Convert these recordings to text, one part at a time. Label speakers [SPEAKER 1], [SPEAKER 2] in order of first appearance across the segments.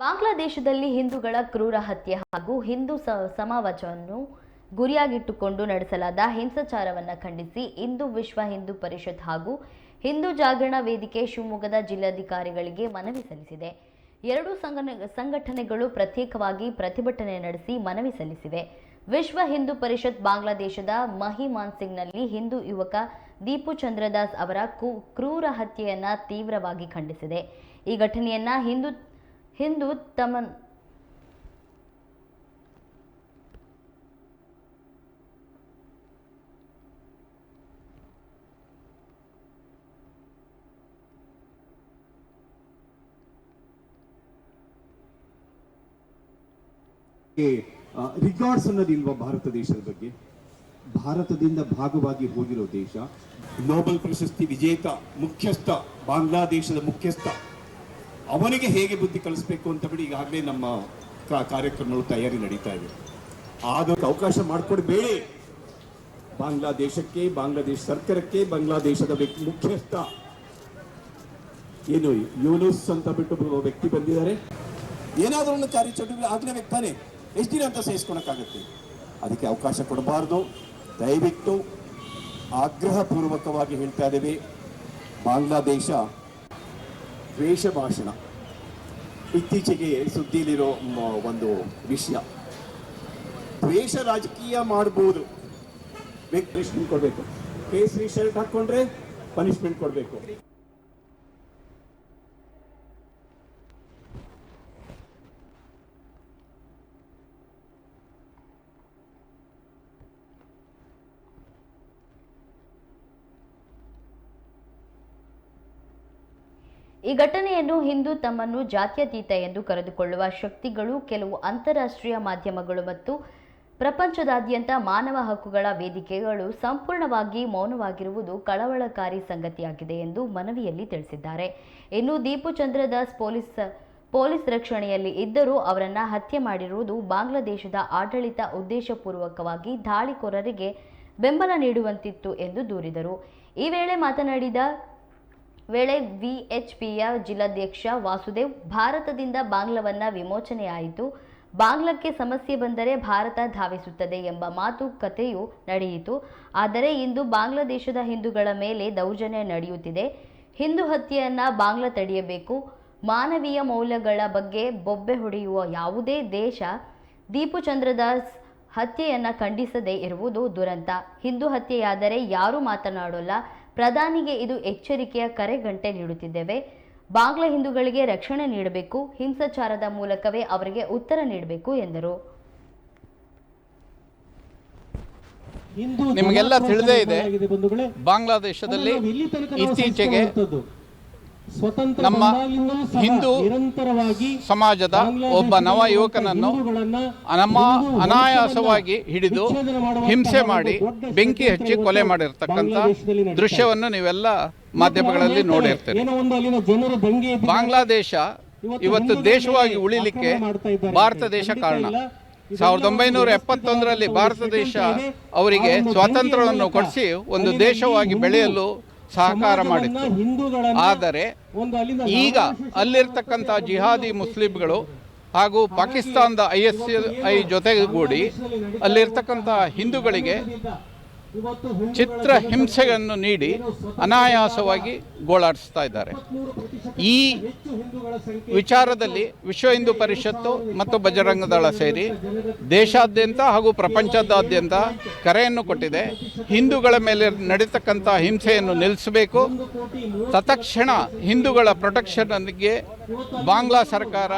[SPEAKER 1] ಬಾಂಗ್ಲಾದೇಶದಲ್ಲಿ ಹಿಂದೂಗಳ ಕ್ರೂರ ಹತ್ಯೆ ಹಾಗೂ ಹಿಂದೂ ಸ- ಸಮಾಜವನ್ನು ಗುರಿಯಾಗಿಟ್ಟುಕೊಂಡು ನಡೆಸಲಾದ ಹಿಂಸಾಚಾರವನ್ನು ಖಂಡಿಸಿ ಇಂದು ವಿಶ್ವ ಹಿಂದೂ ಪರಿಷತ್ ಹಾಗೂ ಹಿಂದೂ ಜಾಗರಣ ವೇದಿಕೆ ಶಿವಮೊಗ್ಗದ ಜಿಲ್ಲಾಧಿಕಾರಿಗಳಿಗೆ ಮನವಿ ಸಲ್ಲಿಸಿದೆ. ಎರಡೂ ಸಂಘಟನೆಗಳು ಪ್ರತ್ಯೇಕವಾಗಿ ಪ್ರತಿಭಟನೆ ನಡೆಸಿ ಮನವಿ ಸಲ್ಲಿಸಿವೆ. ವಿಶ್ವ ಹಿಂದೂ ಪರಿಷತ್ ಬಾಂಗ್ಲಾದೇಶದ ಮಹಿಮಾನ್ ಸಿಂಗ್ನಲ್ಲಿ ಹಿಂದೂ ಯುವಕ ದೀಪು ಚಂದ್ರದಾಸ್ ಅವರ ಕ್ರೂರ ಹತ್ಯೆಯನ್ನ ತೀವ್ರವಾಗಿ ಖಂಡಿಸಿದೆ. ಈ ಘಟನೆಯನ್ನ ಹಿಂದೂ ಹಿಂದೂ ತಮ್ಮ
[SPEAKER 2] ರಿಗಾರ್ಡ್ಸ್ ಅನ್ನೋದಿಲ್ವಾ ಭಾರತ ದೇಶದ ಬಗ್ಗೆ. ಭಾರತದಿಂದ ಭಾಗವಾಗಿ ಹೋಗಿರೋ ದೇಶ ನೋಬೆಲ್ ಪ್ರಶಸ್ತಿ ವಿಜೇತ, ಮುಖ್ಯಸ್ಥ, ಬಾಂಗ್ಲಾದೇಶದ ಮುಖ್ಯಸ್ಥ. ಅವನಿಗೆ ಹೇಗೆ ಬುದ್ಧಿ ಕಲಿಸ್ಬೇಕು ಅಂತ ಬಿಡಿ ಈಗಾಗಲೇ ನಮ್ಮ ಕಾರ್ಯಕ್ರಮಗಳು ತಯಾರಿ ನಡೀತಾ ಇದೆ. ಆದಕ್ಕೆ ಅವಕಾಶ ಮಾಡಿಕೊಡ್ಬೇಡಿ. ಬಾಂಗ್ಲಾದೇಶಕ್ಕೆ, ಬಾಂಗ್ಲಾದೇಶ ಸರ್ಕಾರಕ್ಕೆ, ಬಾಂಗ್ಲಾದೇಶದ ವ್ಯಕ್ತಿ ಮುಖ್ಯಸ್ಥ. ಏನು ಯೂನುಸ್ ಅಂತ ಬಿಟ್ಟು ವ್ಯಕ್ತಿ ಬಂದಿದ್ದಾರೆ. ಏನಾದರೂ ಒಂದು ಕಾರ್ಯಚಟುವಟಿಕೆ ಆಗ್ಲೇಬೇಕು ತಾನೆ. ಎಷ್ಟು ದಿನ ಅಂತ ಸಹಿಸ್ಕೊಳಕ್ಕಾಗತ್ತೆ ಅದಕ್ಕೆ ಅವಕಾಶ ಕೊಡಬಾರ್ದು. ದಯವಿಟ್ಟು ಆಗ್ರಹಪೂರ್ವಕವಾಗಿ ಹೇಳ್ತಾ ಇದ್ದೇವೆ. ಬಾಂಗ್ಲಾದೇಶ ದ್ವೇಷ ಭಾಷಣ ಇತ್ತೀಚೆಗೆ ಸುದ್ದಿಲಿರೋ ಮ- ಒಂದು ವಿಷಯ. ದ್ವೇಷ ರಾಜಕೀಯ ಮಾಡ್ಬೋದು. ಪನಿಷ್ಮೆಂಟ್ ಕೊಡಬೇಕು. ಕೇಸರಿ ಶರ್ಟ್ ಹಾಕೊಂಡ್ರೆ ಪನಿಷ್ಮೆಂಟ್ ಕೊಡಬೇಕು.
[SPEAKER 1] ಈ ಘಟನೆಯನ್ನು ಹಿಂದೂ ತಮ್ಮನ್ನು ಜಾತ್ಯತೀತ ಎಂದು ಕರೆದುಕೊಳ್ಳುವ ಶಕ್ತಿಗಳು, ಕೆಲವು ಅಂತಾರಾಷ್ಟ್ರೀಯ ಮಾಧ್ಯಮಗಳು ಮತ್ತು ಪ್ರಪಂಚದಾದ್ಯಂತ ಮಾನವ ಹಕ್ಕುಗಳ ವೇದಿಕೆಗಳು ಸಂಪೂರ್ಣವಾಗಿ ಮೌನವಾಗಿರುವುದು ಕಳವಳಕಾರಿ ಸಂಗತಿಯಾಗಿದೆ ಎಂದು ಮನವಿಯಲ್ಲಿ ತಿಳಿಸಿದ್ದಾರೆ. ಇನ್ನು ದೀಪು ಚಂದ್ರದಾಸ್ ಪೊಲೀಸ್ ಪೊಲೀಸ್ ರಕ್ಷಣೆಯಲ್ಲಿ ಇದ್ದರೂ ಅವರನ್ನು ಹತ್ಯೆ ಮಾಡಿರುವುದು ಬಾಂಗ್ಲಾದೇಶದ ಆಡಳಿತ ಉದ್ದೇಶಪೂರ್ವಕವಾಗಿ ದಾಳಿಕೋರರಿಗೆ ಬೆಂಬಲ ನೀಡುವಂತಿತ್ತು ಎಂದು ದೂರಿದರು. ಈ ವೇಳೆ ಮಾತನಾಡಿದ ವೇಳೆ ವಿಎಚ್ಪಿಯ ಜಿಲ್ಲಾಧ್ಯಕ್ಷ ವಾಸುದೇವ್ ಭಾರತದಿಂದ ಬಾಂಗ್ಲವನ್ನ ವಿಮೋಚನೆಯಾಯಿತು. ಬಾಂಗ್ಲಕ್ಕೆ ಸಮಸ್ಯೆ ಬಂದರೆ ಭಾರತ ಧಾವಿಸುತ್ತದೆ ಎಂಬ ಮಾತುಕತೆಯು ನಡೆಯಿತು. ಆದರೆ ಇಂದು ಬಾಂಗ್ಲಾದೇಶದ ಹಿಂದೂಗಳ ಮೇಲೆ ದೌರ್ಜನ್ಯ ನಡೆಯುತ್ತಿದೆ. ಹಿಂದೂ ಹತ್ಯೆಯನ್ನ ಬಾಂಗ್ಲಾ ತಡೆಯಬೇಕು. ಮಾನವೀಯ ಮೌಲ್ಯಗಳ ಬಗ್ಗೆ ಬೊಬ್ಬೆ ಹೊಡೆಯುವ ಯಾವುದೇ ದೇಶ ದೀಪು ಚಂದ್ರದಾಸ್ ಹತ್ಯೆಯನ್ನ ಖಂಡಿಸದೇ ಇರುವುದು ದುರಂತ. ಹಿಂದೂ ಹತ್ಯೆಯಾದರೆ ಯಾರೂ ಮಾತನಾಡೋಲ್ಲ. ಪ್ರಧಾನಿಗೆ ಇದು ಎಚ್ಚರಿಕೆಯ ಕರೆಗಂಟೆ ನೀಡುತ್ತಿದ್ದೇವೆ. ಬಾಂಗ್ಲಾ ಹಿಂದೂಗಳಿಗೆ ರಕ್ಷಣೆ ನೀಡಬೇಕು. ಹಿಂಸಾಚಾರದ ಮೂಲಕವೇ ಅವರಿಗೆ ಉತ್ತರ ನೀಡಬೇಕು ಎಂದರು.
[SPEAKER 3] ಹಿಂದೂ
[SPEAKER 4] ನಿಮಗೆಲ್ಲ ತಿಳಿದೇ ಇದೆ. ಬಾಂಗ್ಲಾದೇಶದಲ್ಲಿ ಇತ್ತೀಚೆಗೆ ನಮ್ಮ ಹಿಂದೂ ಸಮಾಜದ ಒಬ್ಬ ನವ ಯುವಕನನ್ನು ಅನಮ ಅನಾಯಾಸವಾಗಿ ಹಿಡಿದು ಹಿಂಸೆ ಮಾಡಿ ಬೆಂಕಿ ಹಚ್ಚಿ ಕೊಲೆ ಮಾಡಿರ್ತಕ್ಕಂಥ ದೃಶ್ಯವನ್ನು ನೀವೆಲ್ಲ ಮಾಧ್ಯಮಗಳಲ್ಲಿ
[SPEAKER 3] ನೋಡಿರ್ತೇವೆ.
[SPEAKER 4] ಬಾಂಗ್ಲಾದೇಶ
[SPEAKER 3] ಇವತ್ತು
[SPEAKER 4] ದೇಶವಾಗಿ ಉಳಿಲಿಕ್ಕೆ ಭಾರತ ದೇಶ ಕಾರಣ. ಸಾವಿರದ ಒಂಬೈನೂರ ಎಪ್ಪತ್ತೊಂದರಲ್ಲಿ ಭಾರತ ದೇಶ ಅವರಿಗೆ ಸ್ವಾತಂತ್ರ್ಯವನ್ನು ಕೊಡಿಸಿ ಒಂದು ದೇಶವಾಗಿ ಬೆಳೆಯಲು ಸಹಕಾರ ಮಾಡಿತ್ತು. ಆದರೆ ಈಗ ಅಲ್ಲಿರ್ತಕ್ಕಂಥ ಜಿಹಾದಿ ಮುಸ್ಲಿಮ್ಗಳು ಹಾಗೂ ಪಾಕಿಸ್ತಾನದ ಐ ಎಸ್ ಐ ಜೊತೆಗೂಡಿ ಅಲ್ಲಿರ್ತಕ್ಕಂಥ ಹಿಂದೂಗಳಿಗೆ ಚಿತ್ರ ಹಿಂಸೆಯನ್ನು ನೀಡಿ ಅನಾಯಾಸವಾಗಿ ಗೋಳಾಡಿಸ್ತಾ ಇದ್ದಾರೆ. ಈ ವಿಚಾರದಲ್ಲಿ ವಿಶ್ವ ಹಿಂದೂ ಪರಿಷತ್ತು ಮತ್ತು ಬಜರಂಗದಳ ಸೇರಿ ದೇಶಾದ್ಯಂತ ಹಾಗೂ ಪ್ರಪಂಚದಾದ್ಯಂತ ಕರೆಯನ್ನು ಕೊಟ್ಟಿದೆ. ಹಿಂದೂಗಳ ಮೇಲೆ ನಡೀತಕ್ಕಂಥ ಹಿಂಸೆಯನ್ನು ನಿಲ್ಲಿಸಬೇಕು. ತತ್ಕ್ಷಣ ಹಿಂದೂಗಳ ಪ್ರೊಟೆಕ್ಷನ್ಗೆ ಬಾಂಗ್ಲಾ ಸರ್ಕಾರ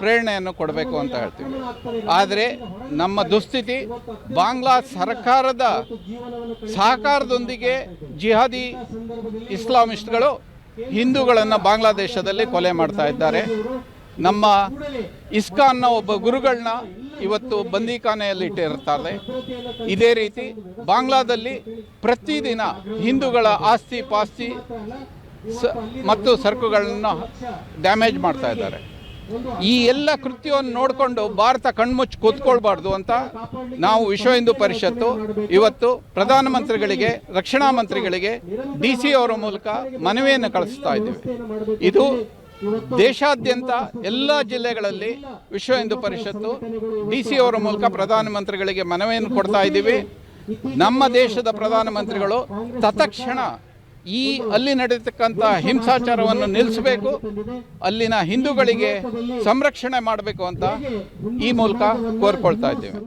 [SPEAKER 4] ಪ್ರೇರಣೆಯನ್ನು ಕೊಡಬೇಕು ಅಂತ ಹೇಳ್ತೀವಿ. ಆದರೆ ನಮ್ಮ ದುಸ್ಥಿತಿ ಬಾಂಗ್ಲಾ ಸರ್ಕಾರದ ಸಹಕಾರದೊಂದಿಗೆ ಜಿಹಾದಿ ಇಸ್ಲಾಮಿಸ್ಟ್ಗಳು ಹಿಂದೂಗಳನ್ನು ಬಾಂಗ್ಲಾದೇಶದಲ್ಲಿ ಕೊಲೆ ಮಾಡ್ತಾ ಇದ್ದಾರೆ. ನಮ್ಮ ಇಸ್ಕಾನ್ನ ಒಬ್ಬ ಗುರುಗಳನ್ನ ಇವತ್ತು ಬಂದಿಖಾನೆಯಲ್ಲಿ ಇಟ್ಟಿರ್ತಾರೆ. ಇದೇ ರೀತಿ ಬಾಂಗ್ಲಾದಲ್ಲಿ ಪ್ರತಿದಿನ ಹಿಂದೂಗಳ ಆಸ್ತಿ ಪಾಸ್ತಿ ಮತ್ತು ಸರಕುಗಳನ್ನು ಡ್ಯಾಮೇಜ್ ಮಾಡ್ತಾ ಇದ್ದಾರೆ. ಈ ಎಲ್ಲ ಕೃತ್ಯವನ್ನು ನೋಡಿಕೊಂಡು ಭಾರತ ಕಣ್ಮುಚ್ಚಿ ಕೂತ್ಕೊಳ್ಬಾರ್ದು ಅಂತ ನಾವು ವಿಶ್ವ ಹಿಂದೂ ಪರಿಷತ್ತು ಇವತ್ತು ಪ್ರಧಾನಮಂತ್ರಿಗಳಿಗೆ ರಕ್ಷಣಾ ಮಂತ್ರಿಗಳಿಗೆ, ಡಿ ಸಿ ಅವರ ಮೂಲಕ ಮನವಿಯನ್ನು ಕಳಿಸ್ತಾ ಇದ್ದೀವಿ. ಇದು ದೇಶಾದ್ಯಂತ ಎಲ್ಲ ಜಿಲ್ಲೆಗಳಲ್ಲಿ ವಿಶ್ವ ಹಿಂದೂ ಪರಿಷತ್ತು, ಡಿ ಸಿ ಅವರ ಮೂಲಕ ಪ್ರಧಾನಮಂತ್ರಿಗಳಿಗೆ ಮನವಿಯನ್ನು ಕೊಡ್ತಾ ಇದ್ದೀವಿ. ನಮ್ಮ ದೇಶದ ಪ್ರಧಾನಮಂತ್ರಿಗಳು ತತ್ಕ್ಷಣ ಈ ಅಲ್ಲಿ ನಡೆಯತಕ್ಕಂಥ ಹಿಂಸಾಚಾರವನ್ನು ನಿಲ್ಲಿಸಬೇಕು ಅಲ್ಲಿನ ಹಿಂದೂಗಳಿಗೆ ಸಂರಕ್ಷಣೆ ಮಾಡಬೇಕು ಅಂತ ಈ ಮೂಲಕ ಕೋರ್ಕೊಳ್ತಾ ಇದ್ದೇವೆ.